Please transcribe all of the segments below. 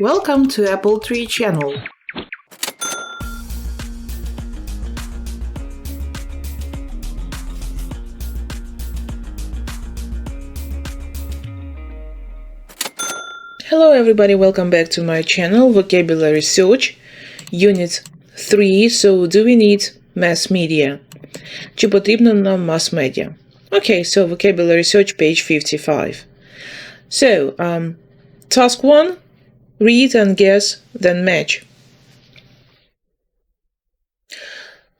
Welcome to Apple Tree channel. Hello everybody, welcome back to my channel Vocabulary Search Unit 3. So do we need mass media? Чи потрібно нам mass media? Okay, so vocabulary search page 55. So, um, task 1 read and guess, then match.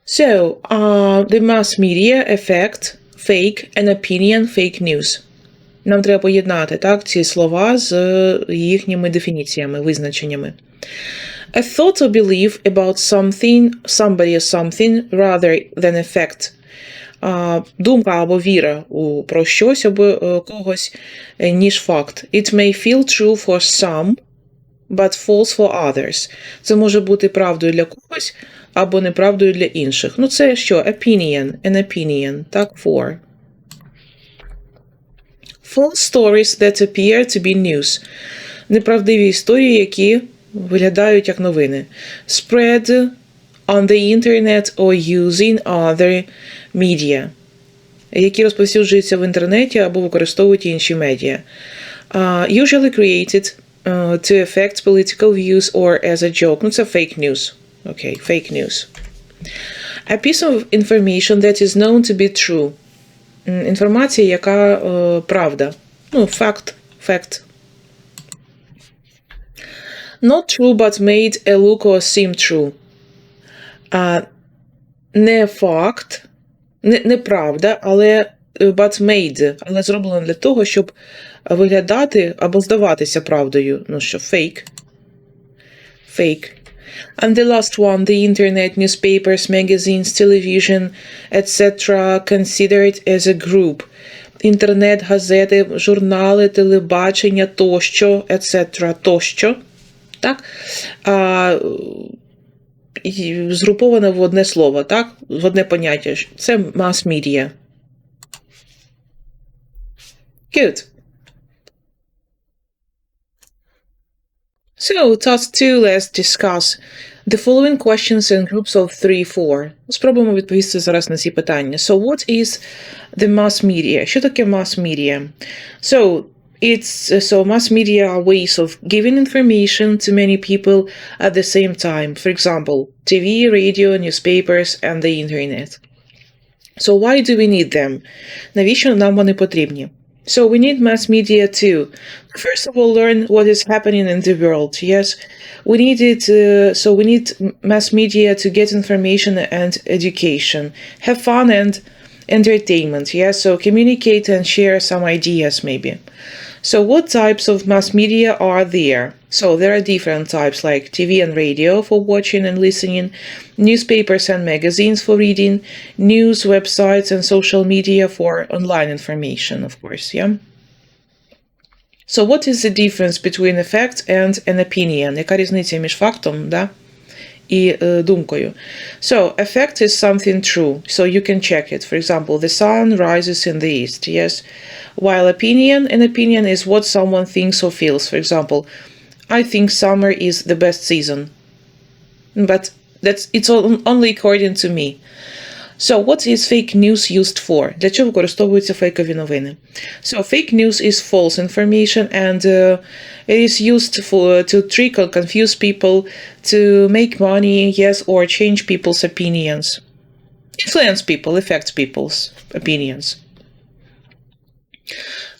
So, uh, the mass media effect, fake, and opinion, fake news. Нам треба поєднати так, ці слова з е, їхніми дефініціями, визначеннями. A thought or belief about something, somebody or something rather than a fact. Думка або віра у про щось або е, когось, е, ніж факт. It may feel true for some, but false for others. Це може бути правдою для когось або неправдою для інших. Ну, це що? Opinion, an opinion, так, for. False stories that appear to be news. Неправдиві історії, які виглядають як новини. Spread on the internet or using other media. Які розповсюджуються в інтернеті або використовують інші медіа. Uh, usually created uh, to affect political views or as a joke. Ну, це fake news. Окей, okay, fake news. A piece of information that is known to be true. М, Інформація, яка е, правда. Ну, факт, fact. Not true, but made a look or seem true. А, не факт, не, неправда, але е, but made, але зроблено для того, щоб виглядати або здаватися правдою. Ну що, fake. Fake. And the last one, the internet, newspapers, magazines, television, etc. considered as a group. Інтернет, газети, журнали, телебачення тощо, etc. тощо. Так? А, згруповане в одне слово, так? В одне поняття. Це мас-медіа. Good. So, task 2, let's discuss the following questions in groups of 3-4. Спробуємо відповісти зараз на ці питання. So, what is the mass media? Що таке mass media? So, it's so mass media are ways of giving information to many people at the same time. For example, TV, radio, newspapers, and the internet. So why do we need them? Навіщо нам вони потрібні? So we need mass media too. First of all, learn what is happening in the world. Yes, we need it. Uh, so we need mass media to get information and education, have fun and entertainment. Yes, so communicate and share some ideas maybe. So what types of mass media are there? So there are different types like TV and radio for watching and listening, newspapers and magazines for reading, news, websites and social media for online information, of course, yeah. So what is the difference between a fact and an opinion? Яка різниця між фактом, да? і е, думкою. So, a fact is something true, so you can check it. For example, the sun rises in the east, yes? While opinion, an opinion is what someone thinks or feels. For example, I think summer is the best season. But that's it's on- only according to me. So, what is fake news used for? Для чого використовуються фейкові новини? So, fake news is false information and uh, it is used for to trick or confuse people, to make money, yes, or change people's opinions. Influence people, affect people's opinions.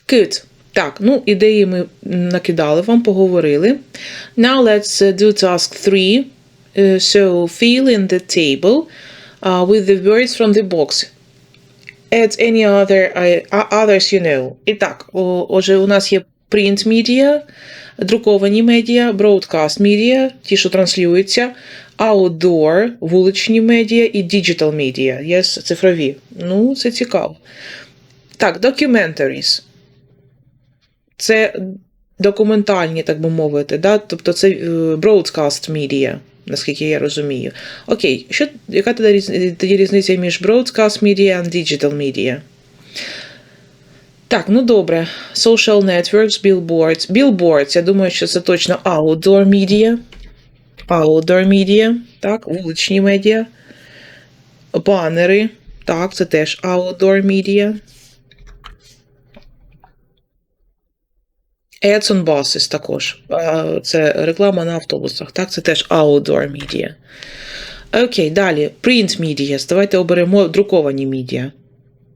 Good. Так, ну, ідеї ми накидали вам, поговорили. Now let's uh, do task 3. Uh, so, fill in the table Uh, with the words from the box. Add any other uh, others you know. І так, о, отже, у нас є print media, друковані медіа, broadcast media, ті, що транслюються, outdoor, вуличні медіа і digital media, yes, цифрові. Ну, це цікаво. Так, documentaries. Це документальні, так би мовити, да? тобто це е, broadcast media, наскільки я розумію. Окей, що, яка тоді різниця між broadcast media and digital media? Так, ну добре. Social networks, billboards. Billboards, я думаю, що це точно outdoor media. Outdoor media, так, вуличні медіа. Банери. Так, це теж outdoor media. Ads on buses також. Це реклама на автобусах. Так, це теж outdoor media. Окей, далі. Print media. Давайте оберемо друковані медіа.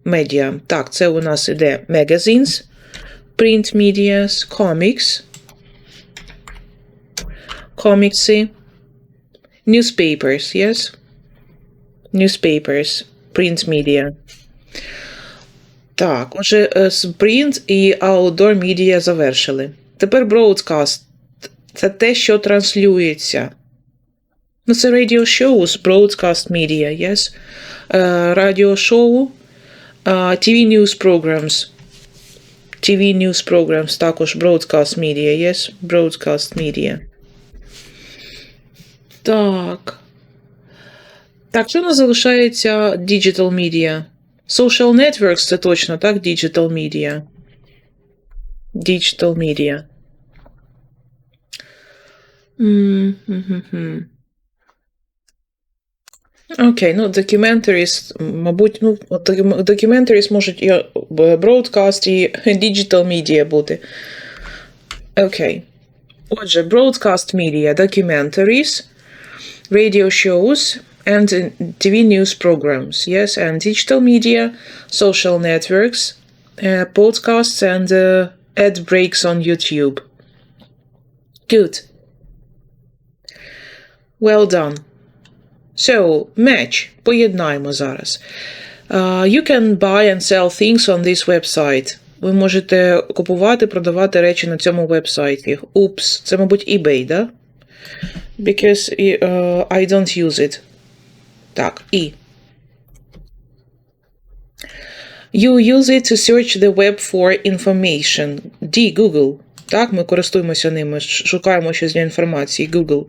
Медіа. Так, це у нас іде magazines, print medias, comics, комікси, newspapers, yes? Newspapers, print media. Так, отже, е, з print і outdoor media завершили. Тепер broadcast. Це те, що транслюється. Ну, це radio shows, broadcast media, yes? Е, Радіошоу, е, TV news programs. TV news programs, також broadcast media, yes? Broadcast media. Так. Так, що у нас залишається digital media? Social networks це точно, так? Digital media. Digital media. М, мгм-гм. Окей, ну documentaries, мабуть, ну, от docu- documentaries можуть і е, broadcast, і digital media бути. Окей. Отже, broadcast media, documentaries, radio shows, and uh, TV news programs. Yes, and digital media, social networks, uh, podcasts, and uh, ad breaks on YouTube. Good. Well done. So, match. Поєднаємо зараз. Uh, you can buy and sell things on this website. Ви можете купувати, продавати речі на цьому вебсайті. Упс, це, мабуть, eBay, да? Because uh, I don't use it. Так, і. You use it to search the web for information. D. Google. Так, ми користуємося ними, шукаємо щось для інформації. Google.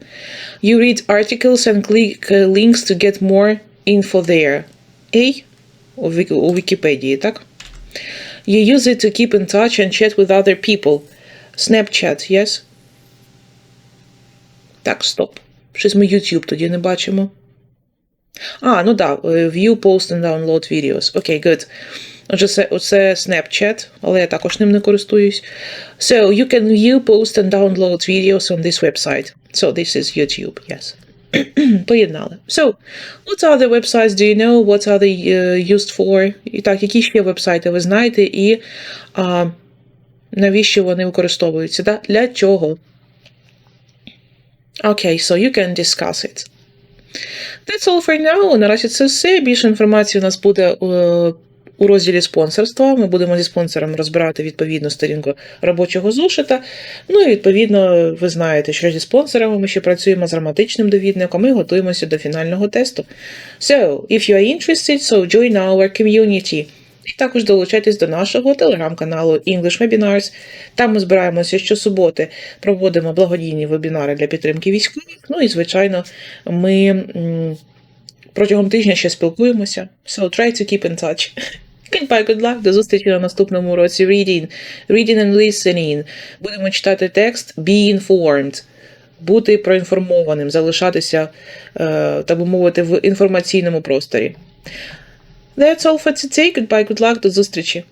You read articles and click uh, links to get more info there. A. У Вікіпедії, так? You use it to keep in touch and chat with other people. Snapchat, yes? Так, стоп. Щось ми YouTube тоді не бачимо. А, ну да, е, view, post and download videos. Окей, good. Отже, це, оце Snapchat, але я також ним не користуюсь. So, you can view, post and download videos on this website. So, this is YouTube, yes. Поєднали. So, what other websites do you know? What are they uh, used for? І так, які ще вебсайти ви знаєте, і а, навіщо вони використовуються? Да? Для чого? Okay, so you can discuss it. That's all for now. Наразі це все. Більше інформації у нас буде е, у розділі спонсорства. Ми будемо зі спонсором розбирати відповідну сторінку робочого зошита. Ну і відповідно, ви знаєте, що зі спонсорами ми ще працюємо з граматичним довідником і готуємося до фінального тесту. So, if you are interested, so join our community. І також долучайтесь до нашого телеграм-каналу English Webinars. Там ми збираємося щосуботи, проводимо благодійні вебінари для підтримки військових. Ну і, звичайно, ми протягом тижня ще спілкуємося. So try to keep in touch. Goodbye, good luck. До зустрічі на наступному уроці Reading. Reading and listening. Будемо читати текст Be informed. Бути проінформованим, залишатися, е, так би мовити, в інформаційному просторі. That's all for today. Goodbye, good luck. До зустрічі.